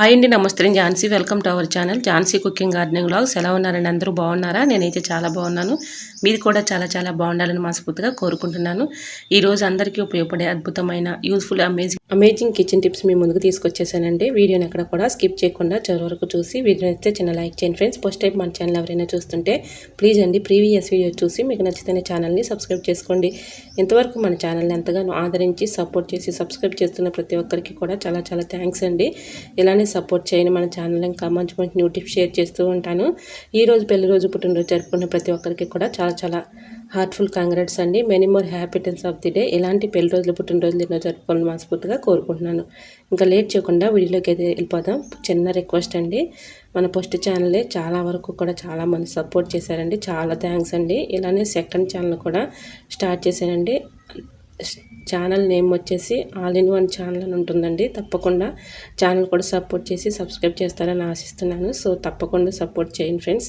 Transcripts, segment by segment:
Hi అండి నమస్తే నేను Jhansi welcome to our channel. Jhansi cooking gardening blogs ఎలా ఉన్నారండి? అందరూ బాగున్నారా? నేనైతే చాలా బాగున్నాను. మీరు కూడా చాలా చాలా బాగుండాలని మనస్ఫూర్తిగా కోరుకుంటున్నాను. ఈ రోజు అందరికీ ఉపయోగపడే అద్భుతమైన useful amazing amazing kitchen tips మీ ముందుకు తీసుకొచ్చేసానండి. వీడియోని ఎక్కడ కూడా స్కిప్ చేయకుండా చివరి వరకు చూసి వీడియో నచ్చితే చిన్న లైక్ చేయండి ఫ్రెండ్స్. ఫస్ట్ టైం మన ఛానల్ ఎవరైనా చూస్తుంటే ప్లీజ్ అండి ప్రీవియస్ వీడియో చూసి మీకు నచ్చితే ఛానల్ని సబ్స్క్రైబ్ చేసుకోండి. ఇంతవరకు మన ఛానల్ని ఎంతగానో ఆదరించి సపోర్ట్ చేసి సబ్స్క్రైబ్ చేస్తున్న ప్రతి ఒక్కరికి కూడా చాలా చాలా థ్యాంక్స్ అండి. ఇలానే సపోర్ట్ చేయండి మన ఛానల్ ఇంకా మంచి మంచి న్యూ టిప్స్ షేర్ చేస్తూ ఉంటాను. ఈ రోజు పెళ్ళి రోజు పుట్టినరోజు జరుపుకున్న ప్రతి ఒక్కరికి కూడా చాలా చాలా హార్ట్ఫుల్ కాంగ్రాట్స్ అండి. Many more happy returns of the day ఇలాంటి పెళ్ళి రోజులు పుట్టినరోజులు ఎన్నో జరుపుకోవాలని మనస్ఫూర్తిగా కోరుకుంటున్నాను. ఇంకా లేట్ చేయకుండా వీడియోలోకి అయితే వెళ్ళిపోదాం. చిన్న రిక్వెస్ట్ అండి. మన ఫస్ట్ ఛానలే చాలా వరకు కూడా చాలా మంది సపోర్ట్ చేశారండి. చాలా థ్యాంక్స్ అండి. ఇలానే సెకండ్ ఛానల్ కూడా స్టార్ట్ చేశానండి. ఛానల్ నేమ్ వచ్చేసి ఆల్ ఇన్ వన్ ఛానల్ అని ఉంటుందండి. తప్పకుండా ఛానల్ కూడా సపోర్ట్ చేసి సబ్స్క్రైబ్ చేస్తారని ఆశిస్తున్నాను. సో తప్పకుండా సపోర్ట్ చేయండి ఫ్రెండ్స్.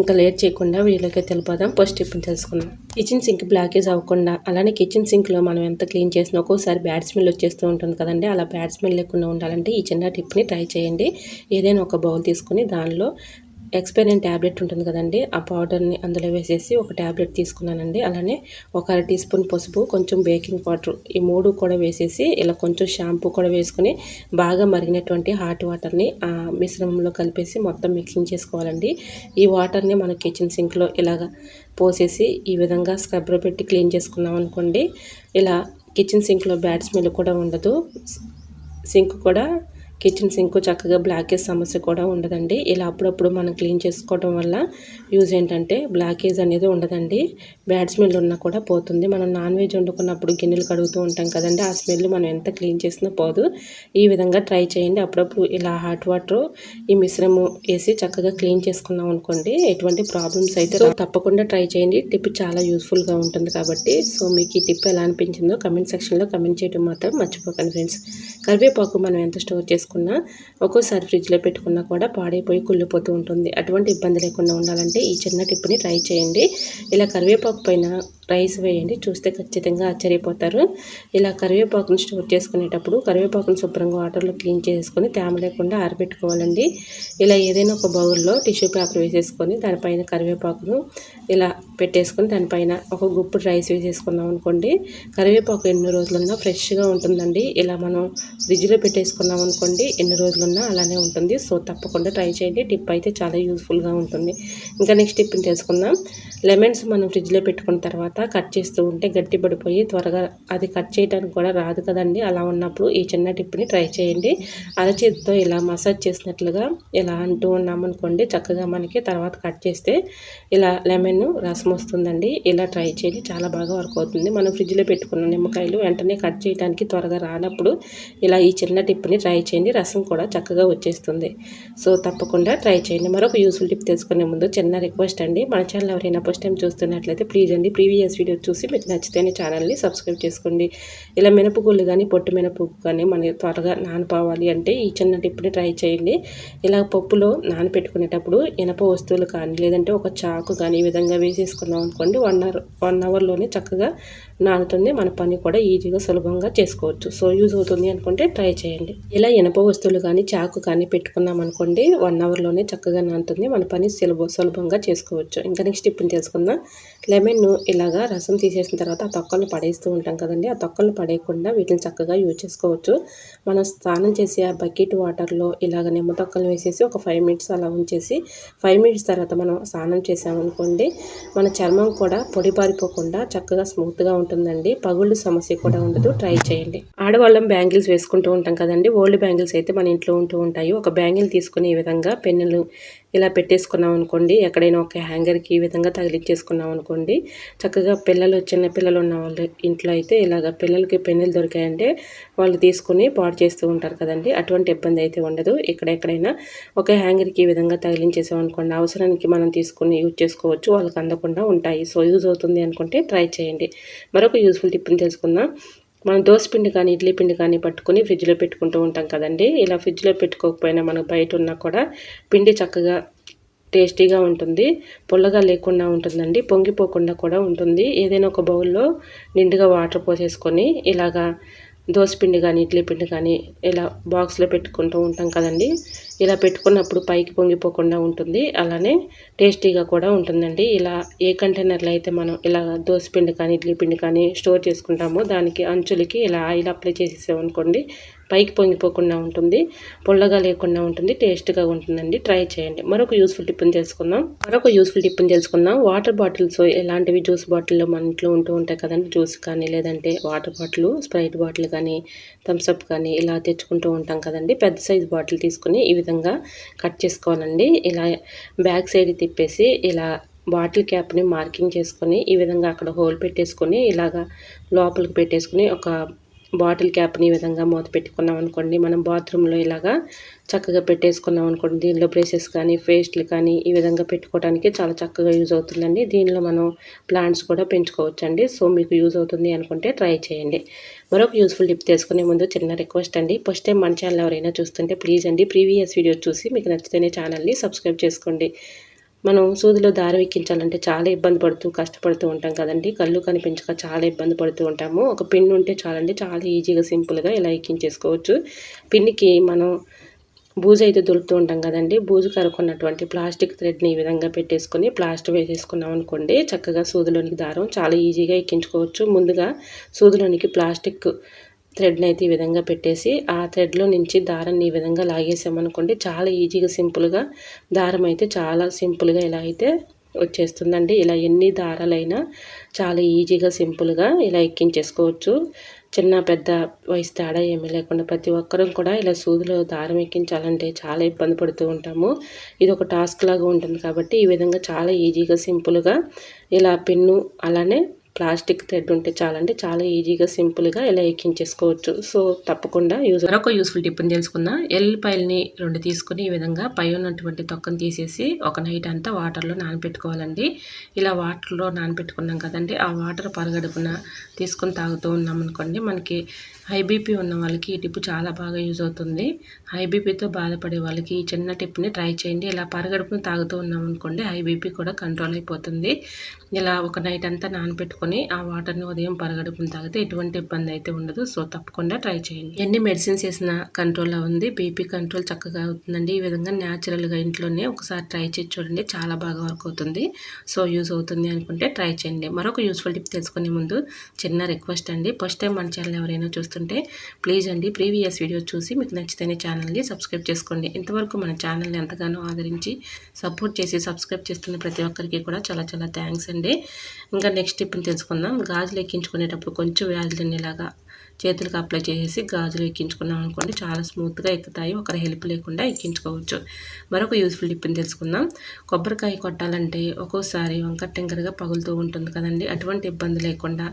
ఇంకా లేట్ చేయకుండా వీళ్ళకి తెలిపోదాం ఫస్ట్ ఇప్పుడు తెలుసుకుందాం. కిచెన్ సింక్ బ్లాకేజ్ అవ్వకుండా అలానే కిచెన్ సింక్లో మనం ఎంత క్లీన్ చేసినా ఒక్కోసారి బ్యాడ్ స్మెల్ వచ్చేస్తూ ఉంటుంది కదండి. అలా బ్యాడ్ స్మెల్ లేకుండా ఉండాలంటే ఈ చిన్న టిప్ని ట్రై చేయండి. ఏదైనా ఒక బౌల్ తీసుకుని దానిలో ఎక్స్పైరిన్ ట్యాబ్లెట్ ఉంటుంది కదండి ఆ పౌడర్ని అందులో వేసేసి ఒక ట్యాబ్లెట్ తీసుకున్నానండి. అలానే ఒక అర టీ స్పూన్ పసుపు కొంచెం బేకింగ్ పౌడర్ ఈ మూడు కూడా వేసేసి ఇలా కొంచెం షాంపూ కూడా వేసుకొని బాగా మరిగినటువంటి హాట్ వాటర్ని ఆ మిశ్రమంలో కలిపేసి మొత్తం మిక్సింగ్ చేసుకోవాలండి. ఈ వాటర్ని మన కిచెన్ సింక్లో ఇలాగ పోసేసి ఈ విధంగా స్క్రబ్బర్ పెట్టి క్లీన్ చేసుకున్నాం అనుకోండి ఇలా కిచెన్ సింక్లో బ్యాడ్ స్మెల్ కూడా ఉండదు. సింక్ కూడా కిచెన్ సింక్ చక్కగా బ్లాకేజ్ సమస్య కూడా ఉండదండి. ఇలా అప్పుడప్పుడు మనం క్లీన్ చేసుకోవడం వల్ల యూజ్ ఏంటంటే బ్లాకేజ్ అనేది ఉండదండి. బ్యాడ్ స్మెల్ ఉన్నా కూడా పోతుంది. మనం నాన్ వెజ్ వండుకున్నప్పుడు గిన్నెలు కడుగుతూ ఉంటాం కదండి. ఆ స్మెల్ మనం ఎంత క్లీన్ చేసినా పోదు. ఈ విధంగా ట్రై చేయండి. అప్పుడప్పుడు ఇలా హాట్ వాటర్ ఈ మిశ్రమం వేసి చక్కగా క్లీన్ చేసుకున్నాం అనుకోండి ఎటువంటి ప్రాబ్లమ్స్ అయితే తప్పకుండా ట్రై చేయండి. టిప్ చాలా యూస్ఫుల్గా ఉంటుంది కాబట్టి. సో మీకు ఈ టిప్ ఎలా అనిపించిందో కమెంట్ సెక్షన్లో కమెంట్ చేయడం మాత్రం మర్చిపోకండి ఫ్రెండ్స్ కరివేపాకు మనం ఎంత స్టోర్ చేసుకుంటాం చేసుకున్నా ఒక్కోసారి ఫ్రిడ్జ్లో పెట్టుకున్నా కూడా పాడైపోయి కుళ్ళిపోతూ ఉంటుంది. అటువంటి ఇబ్బంది లేకుండా ఉండాలంటే ఈ చిన్న టిప్ని ట్రై చేయండి. ఇలా కరివేపాకు పైన రైస్ వేయండి. చూస్తే ఖచ్చితంగా ఆశ్చర్యపోతారు. ఇలా కరివేపాకును స్టోర్ చేసుకునేటప్పుడు కరివేపాకును శుభ్రంగా వాటర్లో క్లీన్ చేసుకొని తేమ లేకుండా ఆరబెట్టుకోవాలండి. ఇలా ఏదైనా ఒక బౌల్లో టిష్యూ పేపర్ వేసేసుకొని దానిపైన కరివేపాకును ఇలా పెట్టేసుకొని దానిపైన ఒక గుప్పుడు రైస్ వేసేసుకున్నాం అనుకోండి. కరివేపాకు ఎన్ని రోజులున్నా ఫ్రెష్గా ఉంటుందండి. ఇలా మనం ఫ్రిడ్జ్లో పెట్టేసుకున్నాం అనుకోండి ఎన్ని రోజులున్నా అలానే ఉంటుంది. సో తప్పకుండా ట్రై చేయండి. టిప్ అయితే చాలా యూస్ఫుల్గా ఉంటుంది. ఇంకా నెక్స్ట్ టిప్ని తెలుసుకుందాం. లెమన్స్ మనం ఫ్రిడ్జ్లో పెట్టుకున్న తర్వాత కట్ చేస్తూ ఉంటే గట్టి పడిపోయి త్వరగా అది కట్ చేయడానికి కూడా రాదు కదండి. అలా ఉన్నప్పుడు ఈ చిన్న టిప్ని ట్రై చేయండి. అరచేతితో ఇలా మసాజ్ చేసినట్లుగా ఇలా అంటూ ఉన్నామనుకోండి చక్కగా మనకి తర్వాత కట్ చేస్తే ఇలా లెమన్ రసం వస్తుందండి. ఇలా ట్రై చేయండి. చాలా బాగా వర్క్ అవుతుంది. మనం ఫ్రిడ్జ్లో పెట్టుకున్న నిమ్మకాయలు వెంటనే కట్ చేయడానికి త్వరగా రానప్పుడు ఇలా ఈ చిన్న టిప్ని ట్రై చేయండి. రసం కూడా చక్కగా వచ్చేస్తుంది. సో తప్పకుండా ట్రై చేయండి. మరొక యూస్ఫుల్ టిప్ తెలుసుకునే ముందు చిన్న రిక్వెస్ట్ అండి. మన ఛానల్ ఎవరైనా ఫస్ట్ టైం చూస్తున్నట్లయితే ప్లీజ్ అండి ప్రీవియస్ వీడియో చూసి మీకు నచ్చితేనే ఛానల్ని సబ్స్క్రైబ్ చేసుకోండి. ఇలా మినపగుళ్ళు కానీ పొట్టు మినపప్పు కానీ మన త్వరగా నానపోవాలి అంటే ఈ చిన్న టిప్ని ట్రై చేయండి. ఇలా పప్పులో నానపెట్టుకునేటప్పుడు ఇనప వస్తువులు కానీ లేదంటే ఒక చాకు కానీ ఈ విధంగా వేసేసుకున్నాం అనుకోండి వన్ అవర్ వన్ అవర్లోనే చక్కగా నానుతుంది. మన పని కూడా ఈజీగా సులభంగా చేసుకోవచ్చు. సో యూజ్ అవుతుంది అనుకుంటే ట్రై చేయండి. ఇలా ఇనప వస్తువులు కానీ చాకు కానీ పెట్టుకున్నాం అనుకోండి వన్ అవర్లోనే చక్కగా నానుతుంది. మన పని సులభ సులభంగా చేసుకోవచ్చు. ఇంకా నెక్స్ట్ టిప్ని తెలుసుకుందాం. లెమన్ ఇలాగ రసం తీసేసిన తర్వాత ఆ తొక్కలను పడేస్తూ ఉంటాం కదండి. ఆ తొక్కలను పడేయకుండా వీటిని చక్కగా యూజ్ చేసుకోవచ్చు. మనం స్నానం చేసి ఆ బకెట్ వాటర్లో ఇలాగ నిమ్మ తొక్కలు వేసేసి ఒక ఫైవ్ మినిట్స్ అలా ఉంచేసి ఫైవ్ మినిట్స్ తర్వాత మనం స్నానం చేసామనుకోండి మన చర్మం కూడా పొడి పారిపోకుండా చక్కగా స్మూత్గా ఉంటుందండి. పగుళ్ళు సమస్య కూడా ఉండదు. ట్రై చేయండి. ఆడవాళ్ళం బ్యాంగిల్స్ వేసుకుంటూ ఉంటాం కదండి. ఓల్డ్ బ్యాంగిల్స్ అయితే మన ఇంట్లో ఉంటూ ఉంటాయి. ఒక బ్యాంగిల్ తీసుకుని ఈ విధంగా పెన్నులు ఇలా పెట్టేసుకున్నాం అనుకోండి ఎక్కడైనా ఒక హ్యాంగర్కి ఈ విధంగా తగిలించేసుకున్నాం అనుకోండి చక్కగా పిల్లలు చిన్న పిల్లలు ఉన్న వాళ్ళ ఇంట్లో అయితే ఇలాగ పిల్లలకి పెన్నులు దొరికాయంటే వాళ్ళు తీసుకుని పాడు చేస్తూ ఉంటారు కదండి. అటువంటి ఇబ్బంది అయితే ఉండదు. ఇక్కడ ఎక్కడైనా ఒక హ్యాంగర్కి ఈ విధంగా తగిలించేసాం అనుకోండి అవసరానికి మనం తీసుకుని యూజ్ చేసుకోవచ్చు. వాళ్ళకి అందకుండా ఉంటాయి. సో యూజ్ అవుతుంది అనుకుంటే ట్రై చేయండి. మరొక యూస్ఫుల్ టిప్ని తెలుసుకుందాం. మనం పిండి కానీ ఇడ్లీ పిండి కానీ పట్టుకొని ఫ్రిడ్జ్లో పెట్టుకుంటూ ఉంటాం కదండి. ఇలా ఫ్రిడ్జ్లో పెట్టుకోకపోయినా మనకు బయట ఉన్నా కూడా పిండి చక్కగా టేస్టీగా ఉంటుంది. పుల్లగా లేకుండా ఉంటుందండి. పొంగిపోకుండా కూడా ఉంటుంది. ఏదైనా ఒక బౌల్లో నిండుగా వాటర్ పోసేసుకొని ఇలాగా దోసపిండి కానీ ఇడ్లీ పిండి కానీ ఇలా బాక్స్లో పెట్టుకుంటూ ఉంటాం కదండి. ఇలా పెట్టుకున్నప్పుడు పైకి పొంగిపోకుండా ఉంటుంది. అలానే టేస్టీగా కూడా ఉంటుందండి. ఇలా ఏ కంటైనర్లో అయితే మనం ఇలా దోసపిండి కానీ ఇడ్లీ పిండి కానీ స్టోర్ చేసుకుంటామో దానికి అంచులకి ఇలా ఆయిల్ అప్లై చేసేసామనుకోండి పైకి పొంగిపోకుండా ఉంటుంది పొల్లగా లేకుండా ఉంటుంది టేస్ట్గా ఉంటుందండి. ట్రై చేయండి. మరొక యూస్ఫుల్ టిప్ని తెలుసుకుందాం. మరొక యూస్ఫుల్ టిప్ని తెలుసుకుందాం. వాటర్ బాటిల్స్ ఎలాంటివి జ్యూస్ బాటిల్లో మన ఇంట్లో ఉంటూ ఉంటాయి కదండి జ్యూస్ కానీ లేదంటే వాటర్ బాటిల్ స్ప్రైట్ బాటిల్ కానీ థమ్స్అప్ కానీ ఇలా తెచ్చుకుంటూ ఉంటాం కదండి. పెద్ద సైజ్ బాటిల్ తీసుకుని ఈ విధంగా కట్ చేసుకోవాలండి. ఇలా బ్యాక్ సైడ్ తిప్పేసి ఇలా బాటిల్ క్యాప్ని మార్కింగ్ చేసుకొని ఈ విధంగా అక్కడ హోల్ పెట్టేసుకొని ఇలాగా లోపలికి పెట్టేసుకుని ఒక బాటిల్ క్యాప్ని ఈ విధంగా మూత పెట్టుకున్నాం అనుకోండి. మనం బాత్రూంలో ఇలాగా చక్కగా పెట్టేసుకున్నాం అనుకోండి. దీనిలో బ్రేసెస్ కానీ పేస్ట్లు కానీ ఈ విధంగా పెట్టుకోవడానికి చాలా చక్కగా యూజ్ అవుతుందండి. దీనిలో మనం ప్లాంట్స్ కూడా పెంచుకోవచ్చండి. సో మీకు యూజ్ అవుతుంది అనుకుంటే ట్రై చేయండి. మరొక యూస్ఫుల్ టిప్ తీసుకునే ముందు చిన్న రిక్వెస్ట్ అండి. ఫస్ట్ టైం మన ఛానల్ ఎవరైనా చూస్తుంటే ప్లీజ్ అండి ప్రీవియస్ వీడియో చూసి మీకు నచ్చితేనే ఛానల్ని సబ్స్క్రైబ్ చేసుకోండి. మనం సూదిలో దారం ఎక్కించాలంటే చాలా ఇబ్బంది పడుతూ కష్టపడుతూ ఉంటాం కదండి. కళ్ళు కనిపించక చాలా ఇబ్బంది పడుతూ ఉంటాము. ఒక పిన్ ఉంటే చాలండి చాలా ఈజీగా సింపుల్గా ఇలా ఎక్కించేసుకోవచ్చు. పిన్నికి మనం బూజు అయితే దొరుకుతూ ఉంటాం కదండి. బూజు కరుకున్నటువంటి ప్లాస్టిక్ థ్రెడ్ని ఈ విధంగా పెట్టేసుకొని ప్లాస్టర్ వేసేసుకున్నాం అనుకోండి చక్కగా సూదిలోనికి దారం చాలా ఈజీగా ఎక్కించుకోవచ్చు. ముందుగా సూదిలోనికి ప్లాస్టిక్ థ్రెడ్ని అయితే ఈ విధంగా పెట్టేసి ఆ థ్రెడ్లో నుంచి దారాన్ని ఈ విధంగా లాగేసామనుకోండి చాలా ఈజీగా సింపుల్గా దారం అయితే చాలా సింపుల్గా ఇలా అయితే వచ్చేస్తుందండి. ఇలా ఎన్ని దారాలైనా చాలా ఈజీగా సింపుల్గా ఇలా ఎక్కించేసుకోవచ్చు. చిన్న పెద్ద వయసు తేడా ఏమీ లేకుండా ప్రతి ఒక్కరం కూడా ఇలా సూదిలో దారం ఎక్కించాలంటే చాలా ఇబ్బంది పడుతూ ఉంటాము. ఇది ఒక టాస్క్ లాగా ఉంటుంది కాబట్టి ఈ విధంగా చాలా ఈజీగా సింపుల్గా ఇలా పెన్ను అలానే ప్లాస్టిక్ థ్రెడ్ ఉంటే చాలా అంటే చాలా ఈజీగా సింపుల్గా ఇలా ఎక్కించేసుకోవచ్చు. సో తప్పకుండా యూజ్ మరొక యూస్ఫుల్ టిప్ని తెలుసుకున్న ఎల్లిపాయలని రెండు తీసుకుని ఈ విధంగా పై ఉన్నటువంటి తొక్కను తీసేసి ఒక నైట్ అంతా వాటర్లో నానబెట్టుకోవాలండి ఇలా వాటర్లో నానబెట్టుకున్నాం కదండి ఆ వాటర్ పరగడుపున తీసుకొని తాగుతూ ఉన్నాం అనుకోండి మనకి హై బీపీ ఉన్న వాళ్ళకి ఈ టిప్ చాలా బాగా యూజ్ అవుతుంది. హై బీపీతో బాధపడే వాళ్ళకి ఈ చిన్న టిప్ని ట్రై చేయండి. ఇలా పరగడుపును తాగుతూ ఉన్నాం అనుకోండి హై బీపీ కూడా కంట్రోల్ అయిపోతుంది. ఇలా ఒక నైట్ అంతా నానబెట్టుకొని ఆ వాటర్ని ఉదయం పరగడుపుని తాగితే ఎటువంటి ఇబ్బంది అయితే ఉండదు. సో తప్పకుండా ట్రై చేయండి. ఎన్ని మెడిసిన్స్ వేసినా కంట్రోల్ ఉంది. బీపీ కంట్రోల్ చక్కగా అవుతుందండి. ఈ విధంగా న్యాచురల్గా ఇంట్లోనే ఒకసారి ట్రై చేసి చూడండి. చాలా బాగా వర్క్ అవుతుంది. సో యూజ్ అవుతుంది అనుకుంటే ట్రై చేయండి. మరొక యూస్ఫుల్ టిప్ తెలుసుకునే ముందు చిన్న రిక్వెస్ట్ అండి. ఫస్ట్ టైం మన ఛానల్ ఎవరైనా చూస్తుంటే ప్లీజ్ అండి ప్రీవియస్ వీడియో చూసి మీకు నచ్చితేనే ఛానల్ని సబ్స్క్రైబ్ చేసుకోండి. ఇంతవరకు మన ఛానల్ని ఎంతగానో ఆదరించి సపోర్ట్ చేసి సబ్స్క్రైబ్ చేస్తున్న ప్రతి ఒక్కరికి కూడా చాలా చాలా థ్యాంక్స్ అండి. ఇంకా నెక్స్ట్ టిప్ని తెలుసుకుందాం గాజులు ఎక్కించుకునేటప్పుడు కొంచెం వ్యాధులు ఇలాగా చేతులకు అప్లై చేసేసి గాజులు ఎక్కించుకున్నాం అనుకోండి. చాలా స్మూత్గా ఎక్కుతాయి. ఒకరి హెల్ప్ లేకుండా ఎక్కించుకోవచ్చు. మరొక యూస్ఫుల్ టిప్ని తెలుసుకుందాం. కొబ్బరికాయ కొట్టాలంటే ఒక్కోసారి వంకర టెంకరగా పగులుతూ ఉంటుంది కదండి. అటువంటి ఇబ్బంది లేకుండా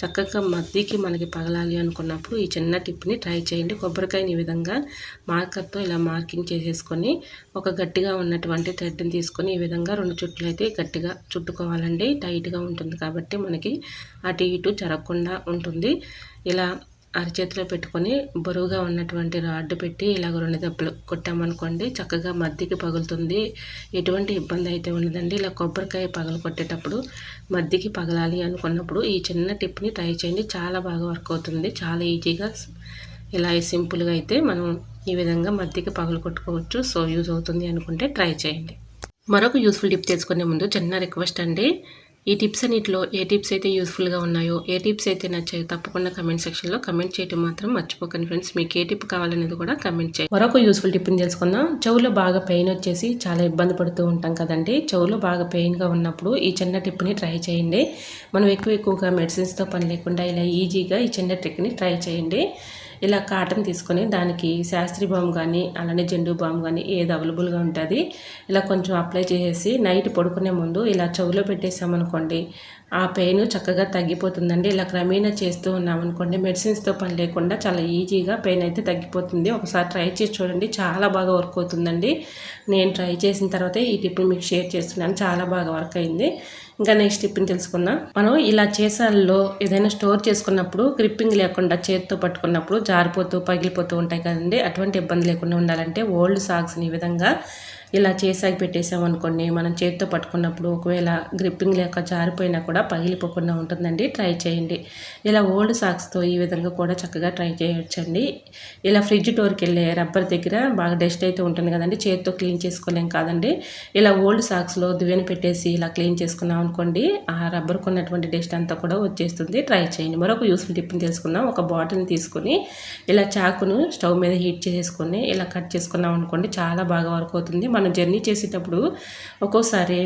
చక్కగా మద్దీకి మనకి పగలాలి అనుకున్నప్పుడు ఈ చిన్న టిప్ని ట్రై చేయండి. కొబ్బరికాయని ఈ విధంగా మార్కర్తో ఇలా మార్కింగ్ చేసేసుకొని ఒక గట్టిగా ఉన్నటువంటి థ్రెడ్ని తీసుకొని ఈ విధంగా రెండు చుట్లు అయితే గట్టిగా చుట్టుకోవాలండి. టైట్గా ఉంటుంది కాబట్టి మనకి అటు ఇటు జరగకుండా ఉంటుంది. ఇలా అరచేతిలో పెట్టుకొని బరువుగా ఉన్నటువంటి రాడ్డు పెట్టి ఇలాగ రెండు దెబ్బలు కొట్టామనుకోండి చక్కగా మద్దికి పగులుతుంది. ఎటువంటి ఇబ్బంది అయితే ఉండదండి. ఇలా కొబ్బరికాయ పగలు కొట్టేటప్పుడు మద్దికి పగలాలి అనుకున్నప్పుడు ఈ చిన్న టిప్ని ట్రై చేయండి. చాలా బాగా వర్క్ అవుతుంది. చాలా ఈజీగా ఇలా సింపుల్గా అయితే మనం ఈ విధంగా మద్దికి పగలు కొట్టుకోవచ్చు. సో యూజ్ అవుతుంది అనుకుంటే ట్రై చేయండి. మరొక యూస్ఫుల్ టిప్ తెలుసుకునే ముందు చిన్న రిక్వెస్ట్ అండి. ఈ టిప్స్ అన్నిటిలో ఏ టిప్స్ అయితే యూస్ఫుల్గా ఉన్నాయో ఏ టిప్స్ అయితే నచ్చాయో తప్పకుండా కమెంట్ సెక్షన్లో కమెంట్ చేయడం మాత్రం మర్చిపోకండి ఫ్రెండ్స్. మీకు ఏ టిప్ కావాలనేది కూడా కమెంట్ చేయండి. మరొక యూస్ఫుల్ టిప్ని తెలుసుకుందాం. చెవులో బాగా పెయిన్ వచ్చేసి చాలా ఇబ్బంది పడుతూ ఉంటాం కదండి. చెవులో బాగా పెయిన్గా ఉన్నప్పుడు ఈ చిన్న టిప్ని ట్రై చేయండి. మనం ఎక్కువ ఎక్కువగా మెడిసిన్స్తో పని లేకుండా ఇలా ఈజీగా ఈ చిన్న ట్రిక్ని ట్రై చేయండి. ఇలా కాటన్ తీసుకొని దానికి శాస్త్రీ బామ్ కానీ అలానే జెండు బామ్ కానీ ఏది అవైలబుల్గా ఉంటుంది ఇలా కొంచెం అప్లై చేసేసి నైట్ పడుకునే ముందు ఇలా చెవులో పెట్టేసామనుకోండి ఆ పెయిన్ చక్కగా తగ్గిపోతుందండి. ఇలా క్రమేణా చేస్తూ ఉన్నామనుకోండి మెడిసిన్స్తో పని లేకుండా చాలా ఈజీగా పెయిన్ అయితే తగ్గిపోతుంది. ఒకసారి ట్రై చేసి చూడండి చాలా బాగా వర్క్ అవుతుందండి. నేను ట్రై చేసిన తర్వాతే ఈ టిప్ మీకు షేర్ చేస్తున్నాను. చాలా బాగా వర్క్ అయింది. ఇంకా నెక్స్ట్ టిప్ని తెలుసుకుందాం. మనం ఇలా చేసాల్లో ఏదైనా స్టోర్ చేసుకున్నప్పుడు గ్రిప్పింగ్ లేకుండా చేతితో పట్టుకున్నప్పుడు జారిపోతూ పగిలిపోతూ ఉంటాయి కదండి. అటువంటి ఇబ్బంది లేకుండా ఉండాలంటే ఓల్డ్ సాక్స్ని ఈ విధంగా ఇలా చేసాకి పెట్టేసాం అనుకోండి మనం చేతితో పట్టుకున్నప్పుడు ఒకవేళ గ్రిప్పింగ్ లేక జారిపోయినా కూడా పగిలిపోకుండా ఉంటుందండి. ట్రై చేయండి. ఇలా ఓల్డ్ సాక్స్తో ఈ విధంగా కూడా చక్కగా ట్రై చేయొచ్చండి. ఇలా ఫ్రిడ్జ్ డోర్కి వెళ్ళే రబ్బర్ దగ్గర బాగా డస్ట్ అయితే ఉంటుంది కదండి చేతితో క్లీన్ చేసుకోలేం కాదండి. ఇలా ఓల్డ్ సాక్స్లో దువ్వెన పెట్టేసి ఇలా క్లీన్ చేసుకున్నాం అనుకోండి ఆ రబ్బర్ ఉన్నటువంటి డస్ట్ అంతా కూడా వచ్చేస్తుంది. ట్రై చేయండి. మరొక యూస్ఫుల్ టిప్ని తెలుసుకుందాం. ఒక బాటిల్ని తీసుకొని ఇలా చాకును స్టవ్ మీద హీట్ చేసుకొని ఇలా కట్ చేసుకున్నాం అనుకోండి చాలా బాగా వర్క్ అవుతుంది. మనం జర్నీ చేసేటప్పుడు ఒక్కోసారి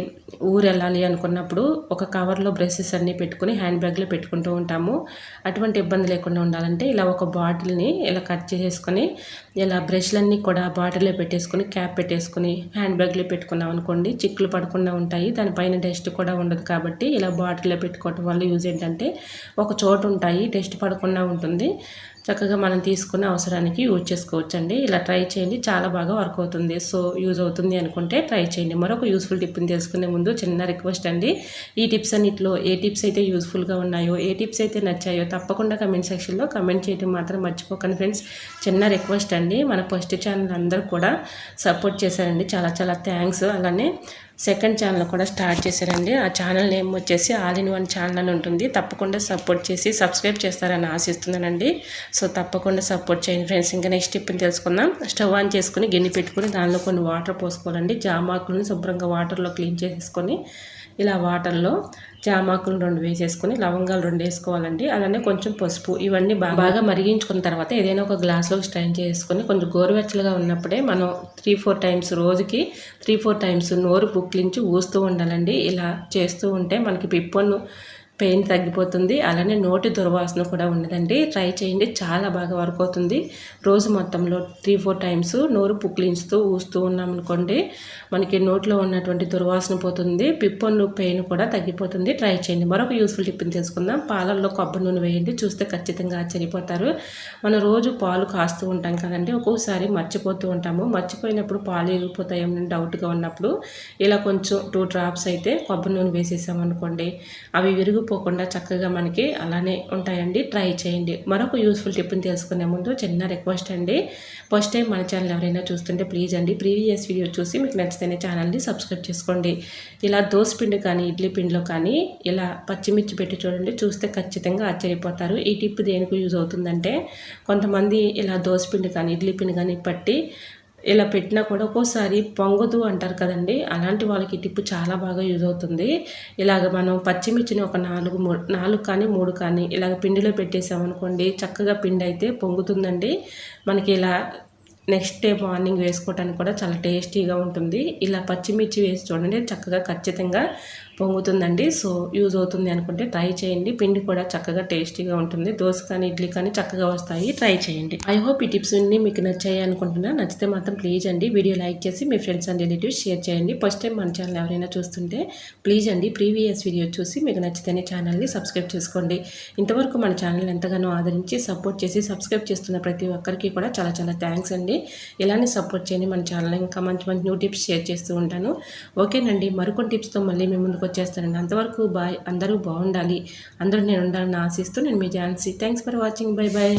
ఊరు వెళ్ళాలి అనుకున్నప్పుడు ఒక కవర్లో బ్రషెస్ అన్నీ పెట్టుకుని హ్యాండ్ బ్యాగ్లో పెట్టుకుంటూ ఉంటాము. అటువంటి ఇబ్బంది లేకుండా ఉండాలంటే ఇలా ఒక బాటిల్ని ఇలా కట్ చేసేసుకొని ఇలా బ్రష్లన్నీ కూడా బాటిల్లో పెట్టేసుకొని క్యాప్ పెట్టేసుకొని హ్యాండ్ బ్యాగ్లో పెట్టుకున్నాం అనుకోండి చిక్కులు పడకుండా ఉంటాయి. దానిపైన డస్ట్ కూడా ఉండదు కాబట్టి ఇలా బాటిల్లో పెట్టుకోవటం వల్ల యూజ్ ఏంటంటే ఒక చోటు ఉంటాయి డస్ట్ పడకుండా ఉంటుంది. చక్కగా మనం తీసుకున్న అవసరానికి యూజ్ చేసుకోవచ్చు అండి ఇలా ట్రై చేయండి. చాలా బాగా వర్క్ అవుతుంది. సో యూజ్ అవుతుంది అనుకుంటే ట్రై చేయండి. మరొక యూస్ఫుల్ టిప్ని తెలుసుకునే ముందు చిన్న రిక్వెస్ట్ అండి. ఈ టిప్స్ అన్నింటిలో ఏ టిప్స్ అయితే యూస్ఫుల్గా ఉన్నాయో ఏ టిప్స్ అయితే నచ్చాయో తప్పకుండా కమెంట్ సెక్షన్లో కమెంట్ చేయడం మాత్రం మర్చిపోకండి ఫ్రెండ్స్. చిన్న రిక్వెస్ట్ అండి. మన ఫస్ట్ ఛానల్ అందరూ కూడా సపోర్ట్ చేశారండి. చాలా చాలా థ్యాంక్స్. అలానే సెకండ్ ఛానల్ కూడా స్టార్ట్ చేశారండి. ఆ ఛానల్ నేమ్ వచ్చేసి ఆల్ ఇన్ వన్ ఛానల్ అని ఉంటుంది. తప్పకుండా సపోర్ట్ చేసి సబ్స్క్రైబ్ చేస్తారని ఆశిస్తున్నానండి. సో తప్పకుండా సపోర్ట్ చేయండి ఫ్రెండ్స్. ఇంకా నెక్స్ట్ టిప్ని తెలుసుకుందాం. స్టవ్ ఆన్ చేసుకుని గిన్నె పెట్టుకుని దానిలో కొన్ని వాటర్ పోసుకోవాలండి. జామాకులను శుభ్రంగా వాటర్లో క్లీన్ చేసేసుకొని ఇలా వాటర్లో జామాకులు రెండు వేసేసుకొని లవంగాలు రెండు వేసుకోవాలండి. అలానే కొంచెం పసుపు ఇవన్నీ బాగా మరిగించుకున్న తర్వాత ఏదైనా ఒక గ్లాస్లో స్ట్రైన్ చేసుకొని కొంచెం గోరువెచ్చలుగా ఉన్నప్పుడే మనం త్రీ ఫోర్ టైమ్స్ రోజుకి త్రీ ఫోర్ టైమ్స్ నోరు పుక్లించి ఊస్తూ ఉండాలండి. ఇలా చేస్తూ ఉంటే మనకి పిప్పొన్ను పెయిన్ తగ్గిపోతుంది. అలానే నోటి దుర్వాసన కూడా ఉండదండి. ట్రై చేయండి. చాలా బాగా వర్క్ అవుతుంది. రోజు మొత్తంలో త్రీ ఫోర్ టైమ్స్ నోరు పుక్లించుతూ ఊస్తూ ఉన్నామనుకోండి మనకి నోట్లో ఉన్నటువంటి దుర్వాసన పోతుంది. పిప్పన్ను పెయిన్ కూడా తగ్గిపోతుంది. ట్రై చేయండి. మరొక యూస్ఫుల్ టిప్ని తెలుసుకుందాం. పాలల్లో కొబ్బరి నూనె వేయండి. చూస్తే ఖచ్చితంగా ఆశ్చర్యపోతారు. మనం రోజు పాలు కాస్తూ ఉంటాం కదండి. ఒక్కోసారి మర్చిపోతూ ఉంటాము. మర్చిపోయినప్పుడు పాలు ఎగిరిపోతాయేమని డౌట్గా ఉన్నప్పుడు ఇలా కొంచెం టూ డ్రాప్స్ అయితే కొబ్బరి నూనె వేసేసామనుకోండి అవి విరుగు పోకుండా చక్కగా మనకి అలానే ఉంటాయండి. ట్రై చేయండి. మరొక యూస్ఫుల్ టిప్ని తెలుసుకునే ముందు చిన్న రిక్వెస్ట్ అండి. ఫస్ట్ టైం మన ఛానల్ ఎవరైనా చూస్తుంటే ప్లీజ్ అండి ప్రీవియస్ వీడియో చూసి మీకు నచ్చితేనే ఛానల్ని సబ్స్క్రైబ్ చేసుకోండి. ఇలా దోశ పిండి కానీ ఇడ్లీ పిండిలో కానీ ఇలా పచ్చిమిర్చి పెట్టి చూడండి చూస్తే ఖచ్చితంగా ఆశ్చర్యపోతారు. ఈ టిప్ దేనికి యూజ్ అవుతుందంటే కొంతమంది ఇలా దోశ పిండి కానీ ఇడ్లీ పిండి కానీ పట్టి ఇలా పెట్టినా కూడా ఒక్కోసారి పొంగదు అంటారు కదండి. అలాంటి వాళ్ళకి టిప్పు చాలా బాగా యూజ్ అవుతుంది. ఇలాగ మనం పచ్చిమిర్చిని ఒక నాలుగు నాలుగు కానీ మూడు కానీ ఇలాగ పిండిలో పెట్టేసామనుకోండి చక్కగా పిండి అయితే పొంగుతుందండి. మనకి ఇలా నెక్స్ట్ డే మార్నింగ్ వేసుకోవడానికి కూడా చాలా టేస్టీగా ఉంటుంది. ఇలా పచ్చిమిర్చి వేసి చూడండి చక్కగా ఖచ్చితంగా పొంగుతుందండి. సో యూజ్ అవుతుంది అనుకుంటే ట్రై చేయండి. పిండి కూడా చక్కగా టేస్టీగా ఉంటుంది. దోశ కానీ ఇడ్లీ కానీ చక్కగా వస్తాయి. ట్రై చేయండి. ఐ హోప్ ఈ టిప్స్ అన్ని మీకు నచ్చాయి అనుకుంటున్నా. నచ్చితే మాత్రం ప్లీజ్ అండి వీడియో లైక్ చేసి మీ ఫ్రెండ్స్ అండ్ రిలేటివ్స్ షేర్ చేయండి. ఫస్ట్ టైం మన ఛానల్ ఎవరైనా చూస్తుంటే ప్లీజ్ అండి ప్రీవియస్ వీడియో చూసి మీకు నచ్చితేనే ఛానల్ని సబ్స్క్రైబ్ చేసుకోండి. ఇంతవరకు మన ఛానల్ ఎంతగానో ఆదరించి సపోర్ట్ చేసి సబ్స్క్రైబ్ చేస్తున్న ప్రతి ఒక్కరికి కూడా చాలా చాలా థ్యాంక్స్ అండి. ఇలానే సపోర్ట్ చేయండి మన ఛానల్ ఇంకా మంచి మంచి న్యూ టిప్స్ షేర్ చేస్తూ ఉంటాను. ఓకేనండి. మరికొన్ని టిప్స్తో మళ్ళీ మేము ముందుకు వచ్చేస్తానండి. అంతవరకు బాయ్ అందరూ బాగుండాలి. అందరూ నేను ఉండాలని ఆశిస్తూ నేను మీ Jhansi. Thanks for watching bye bye